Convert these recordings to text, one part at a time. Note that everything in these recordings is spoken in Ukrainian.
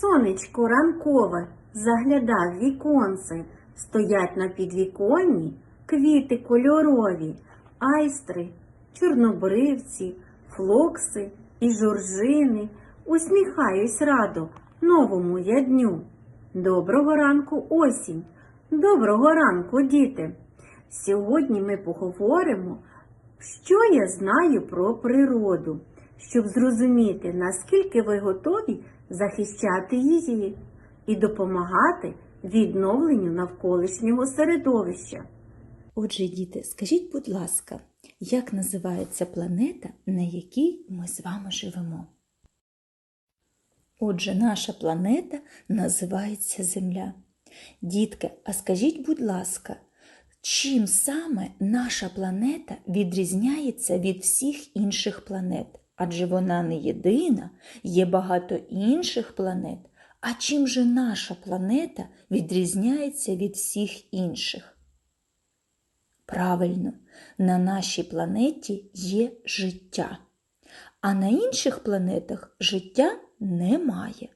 Сонечко ранкове заглядав віконце, стоять на підвіконні квіти кольорові, айстри, чорнобривці, флокси і жоржини. Усміхаюсь радо новому я дню. Доброго ранку, осінь! Доброго ранку, діти! Сьогодні ми поговоримо, що я знаю про природу, щоб зрозуміти, наскільки ви готові захищати її і допомагати відновленню навколишнього середовища. Отже, діти, скажіть, будь ласка, як називається планета, на якій ми з вами живемо? Отже, наша планета називається Земля. Дітки, а скажіть, будь ласка, чим саме наша планета відрізняється від всіх інших планет? Адже вона не єдина, є багато інших планет. А чим же наша планета відрізняється від всіх інших? Правильно, на нашій планеті є життя, а на інших планетах життя немає.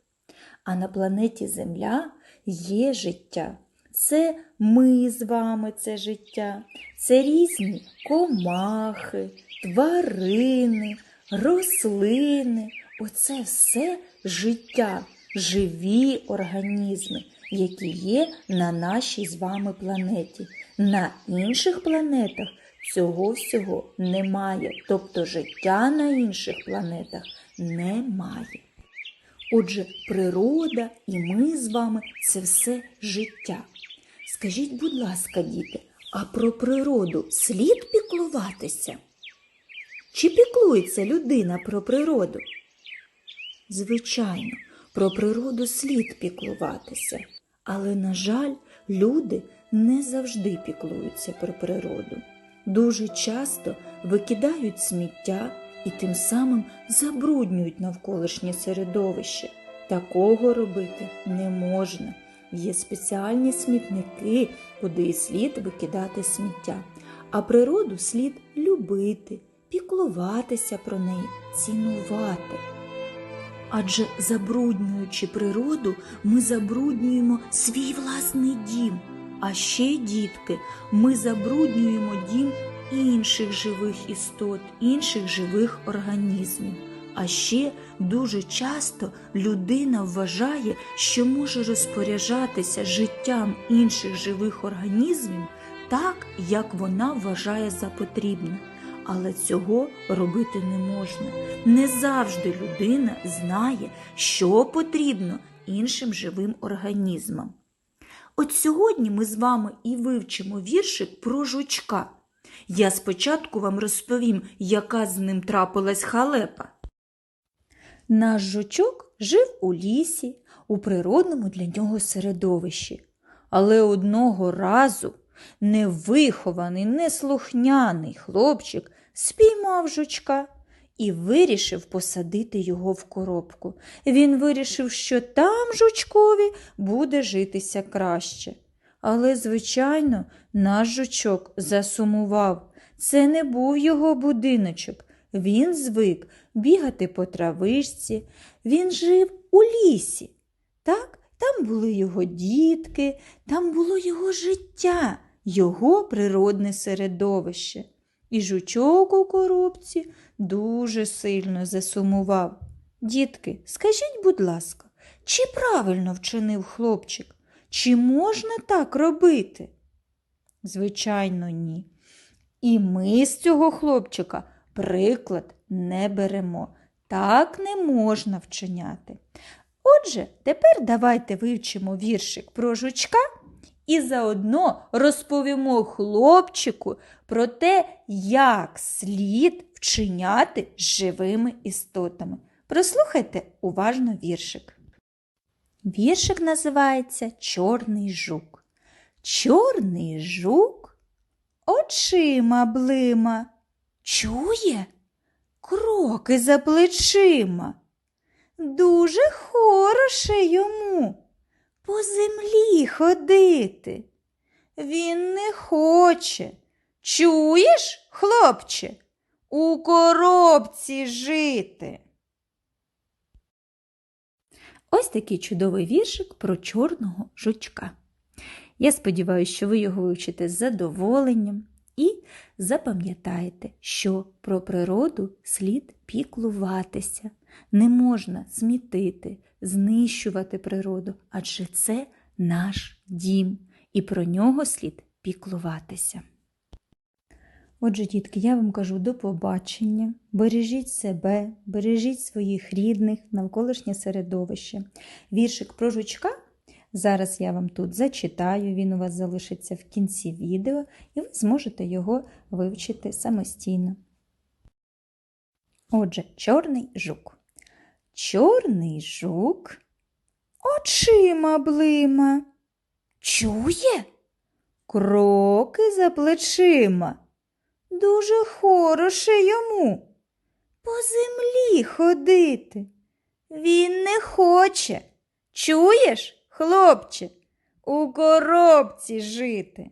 А на планеті Земля є життя. Це ми з вами це життя, це різні комахи, тварини, рослини. Оце все життя, живі організми, які є на нашій з вами планеті. На інших планетах цього всього немає, тобто життя на інших планетах немає. Отже, природа і ми з вами це все життя. Скажіть, будь ласка, діти, а про природу слід піклуватися? Чи піклується людина про природу? Звичайно, про природу слід піклуватися, але, на жаль, люди не завжди піклуються про природу. Дуже часто викидають сміття і тим самим забруднюють навколишнє середовище. Такого робити не можна. Є спеціальні смітники, куди і слід викидати сміття. А природу слід любити, піклуватися про неї, цінувати. Адже забруднюючи природу, ми забруднюємо свій власний дім. А ще, дітки, ми забруднюємо дім інших живих істот, інших живих організмів. А ще дуже часто людина вважає, що може розпоряджатися життям інших живих організмів так, як вона вважає за потрібне. Але цього робити не можна. Не завжди людина знає, що потрібно іншим живим організмам. От сьогодні ми з вами і вивчимо віршик про жучка. Я спочатку вам розповім, яка з ним трапилась халепа. Наш жучок жив у лісі, у природному для нього середовищі. Але одного разу невихований, неслухняний хлопчик спіймав жучка і вирішив посадити його в коробку. Він вирішив, що там жучкові буде житися краще. Але, звичайно, наш жучок засумував. Це не був його будиночок. Він звик бігати по травичці, він жив у лісі. Так, там були його дітки, там було його життя, його природне середовище. І жучок у коробці дуже сильно засумував. Дітки, скажіть, будь ласка, чи правильно вчинив хлопчик? Чи можна так робити? Звичайно, ні. І ми з цього хлопчика приклад не беремо. Так не можна вчиняти. Отже, тепер давайте вивчимо віршик про жучка і заодно розповімо хлопчику про те, як слід вчиняти з живими істотами. Прослухайте уважно віршик. Віршик називається Чорний жук. Чорний жук очима блима. Чує кроки за плечима. Дуже хороше йому по землі ходити. Він не хоче. Чуєш, хлопче, у коробці жити. Ось такий чудовий віршик про чорного жучка. Я сподіваюся, що ви його вивчите з задоволенням і запам'ятаєте, що про природу слід піклуватися. Не можна смітити, знищувати природу, адже це наш дім, і про нього слід піклуватися. Отже, дітки, я вам кажу до побачення. Бережіть себе, бережіть своїх рідних, навколишнє середовище. Віршик про жучка зараз я вам тут зачитаю, він у вас залишиться в кінці відео, і ви зможете його вивчити самостійно. Отже, чорний жук. Чорний жук очима блима. Чує? Кроки за плечима. Дуже хороше йому по землі ходити. Він не хоче. Чуєш, хлопче, у коробці жити.